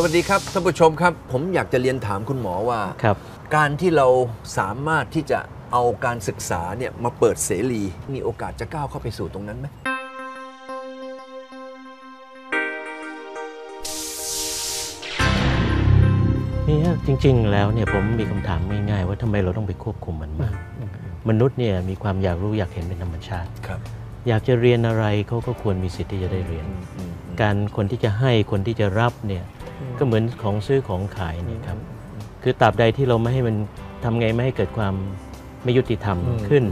สวัสดีครับท่านผู้ชมครับ ผมอยากจะเรียนถามคุณหมอว่าครับการที่เราสามารถที่จะเอาการศึกษาเนี่ยมาเปิดเสรีมีโอกาสจะก้าวเข้าไปสู่ตรงนั้นไหมนี่ฮะจริง ๆ แล้วเนี่ยผมมีคำถามง่ายๆว่าทำไมเราต้องไปควบคุมมันมาก มนุษย์เนี่ยมีความอยากรู้อยากเห็นเป็นธรรมชาติครับอยากจะเรียนอะไรเขาก็ควรมีสิทธิ์ที่จะได้เรียน การคนที่จะให้คนที่จะรับเนี่ย ก็เหมือนของซื้อของขายนี่ครับคือตราบใดที่เราไม่ให้มันทำไงไม่ให้เกิดความไม่ยุติธรรมอืมขึ้น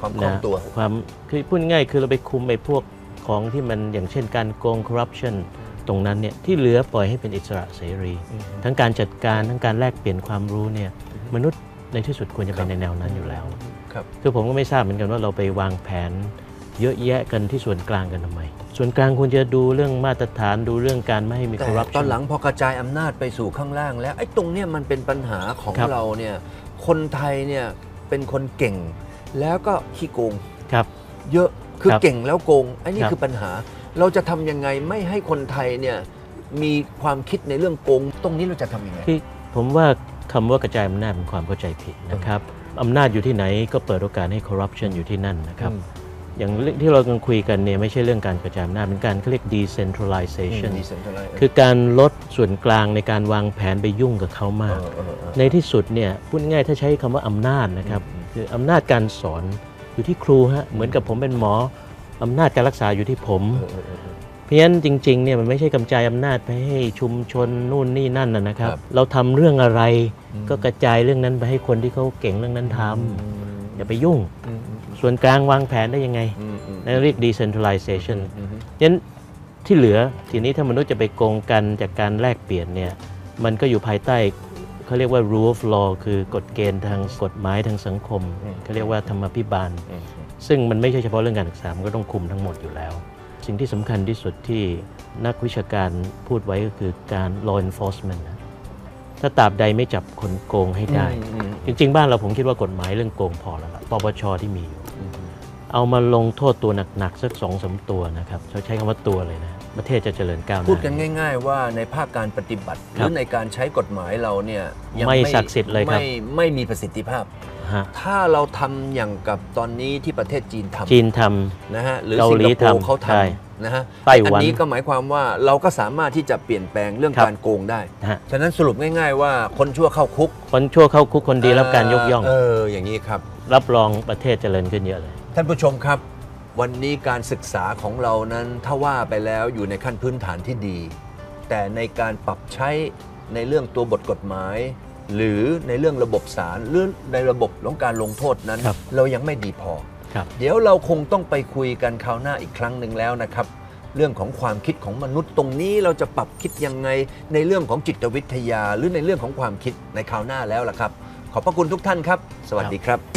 ความคล่องนะตัวความคือพูดง่ายคือเราไปคุมไอ้พวกของที่มันอย่างเช่นการโกงคอร์รัปชันตรงนั้นเนี่ยที่เหลือปล่อยให้เป็นอิสระเสรี ทั้งการจัดการทั้งการแลกเปลี่ยนความรู้เนี่ยมนุษย์ในที่สุดควรจะไปในแนวนั้นอยู่แล้วครับคือผมก็ไม่ทราบเหมือนกันว่าเราไปวางแผน เยอะแยะกันที่ส่วนกลางกันทำไม ส่วนกลางควรจะดูเรื่องมาตรฐานดูเรื่องการไม่ให้มีแต่คอร์รัปตชัอนหลังพอกระจายอำนาจไปสู่ข้างล่าง แล้วไอ้ตรงเนี้ยมันเป็นปัญหาของครับเราเนี่ยคนไทยเนี่ยเป็นคนเก่ง แล้วก็ขี้โกงครับ เยอะคือครับเก่งแล้วโกงไอ้นี่ครับคือปัญหา เราจะทำยังไงไม่ให้คนไทยเนี่ยมีความคิดในเรื่องโกง ตรงนี้เราจะทำยังไงที่ผมว่าคำว่ากระจายอำนาจเป็นความเข้าใจผิดนะครับอำนาจอยู่ที่ไหนก็เปิดโอกาสให้คอร์รัปชันอยู่ที่นั่นนะครับ อืมอย่างเรื่องที่เรากำลังคุยกันเนี่ยไม่ใช่เรื่องการกระจายอำนาจเป็นการเขาเรียก decentralization ดีเซนทรัลไลซ์คือการลดส่วนกลางในการวางแผนไปยุ่งกับเขามากเออเออเออในที่สุดเนี่ยพูดง่ายถ้าใช้คำว่าอำนาจนะครับอืมคืออำนาจการสอนอยู่ที่ครูฮะเหมือนกับผมเป็นหมออำนาจการรักษาอยู่ที่ผมเออเออเออเพราะฉะนั้นจริงๆเนี่ยมันไม่ใช่กำจายอำนาจไปให้ชุมชนนู่นนี่นั่นนะนะครับครับ เราทำเรื่องอะไรอืมก็กระจายเรื่องนั้นไปให้คนที่เขาเก่งเรื่องนั้นทำอย่าไปยุ่งอืมอืม ส่วนกลางวางแผนได้ยังไงอืมอืมนั่นเรียก decentralization อืมอืมฉะนั้นที่เหลือทีนี้ถ้ามนุษย์จะไปโกงกันจากการแลกเปลี่ยนเนี่ยมันก็อยู่ภายใต้เขาเรียกว่า rule of law คือกฎเกณฑ์ทางกฎหมายทางสังคมเขาเรียกว่าธรรมาภิบาลอืมซึ่งมันไม่ใช่เฉพาะเรื่องการศึกษามันก็ต้องคุมทั้งหมดอยู่แล้ว สิ่งที่สำคัญที่สุดที่นักวิชาการพูดไว้ก็คือการ law enforcement นะถ้าตราบใดไม่จับคนโกงให้ได้อืมอืมจริง ๆ บ้านเราผมคิดว่ากฎหมายเรื่องโกงพอแล้วล่ะปปชที่มีอยู่อืม เอามาลงโทษตัวหนักๆสักสองสามตัวนะครับเขาใช้คำว่าตัวเลยนะประเทศจะเจริญก้าวหน้าพูดกันง่าย ๆ ว่าในภาคการปฏิบัติหครัรืบอในการใช้กฎหมายเราเนี่ยยังไม่ศักดิ์สิทธิ์เลยครับไม่ไม่มีประสิทธิภาพฮะถ้าเราทำอย่างกับตอนนี้ที่ประเทศจีนทำจีนทนะฮะหรือเกาสิงหลีคโปร์ทำเขาทใช่ำนะฮะไต้หวันอันี้ก็หมายความว่าเราก็สามารถที่จะเปลี่ยนแปลงเรื่องครับการโกงได้ำนะฮะฉะนั้นสรุปง่าย ๆ ว่าคนชั่วเข้าคุก คนชั่วเข้าคุกคนดีรับการยกย่องเอออย่างนี้ครับรับรองประเทศเจริญขึ้นเยอะเลย ท่านผู้ชมครับ วันนี้การศึกษาของเรานั้นถ้าว่าไปแล้วอยู่ในขั้นพื้นฐานที่ดี แต่ในการปรับใช้ในเรื่องตัวบทกฎหมาย หรือในเรื่องระบบศาลหรือในระบบของการลงโทษนั้น ครับ เรายังไม่ดีพอ ครับ เดี๋ยวเราคงต้องไปคุยกันคราวหน้าอีกครั้งหนึ่งแล้วนะครับ เรื่องของความคิดของมนุษย์ตรงนี้เราจะปรับคิดยังไงในเรื่องของจิตวิทยา หรือในเรื่องของความคิดในคราวหน้าแล้วล่ะครับ ขอบพระคุณทุกท่านครับ สวัสดีครับ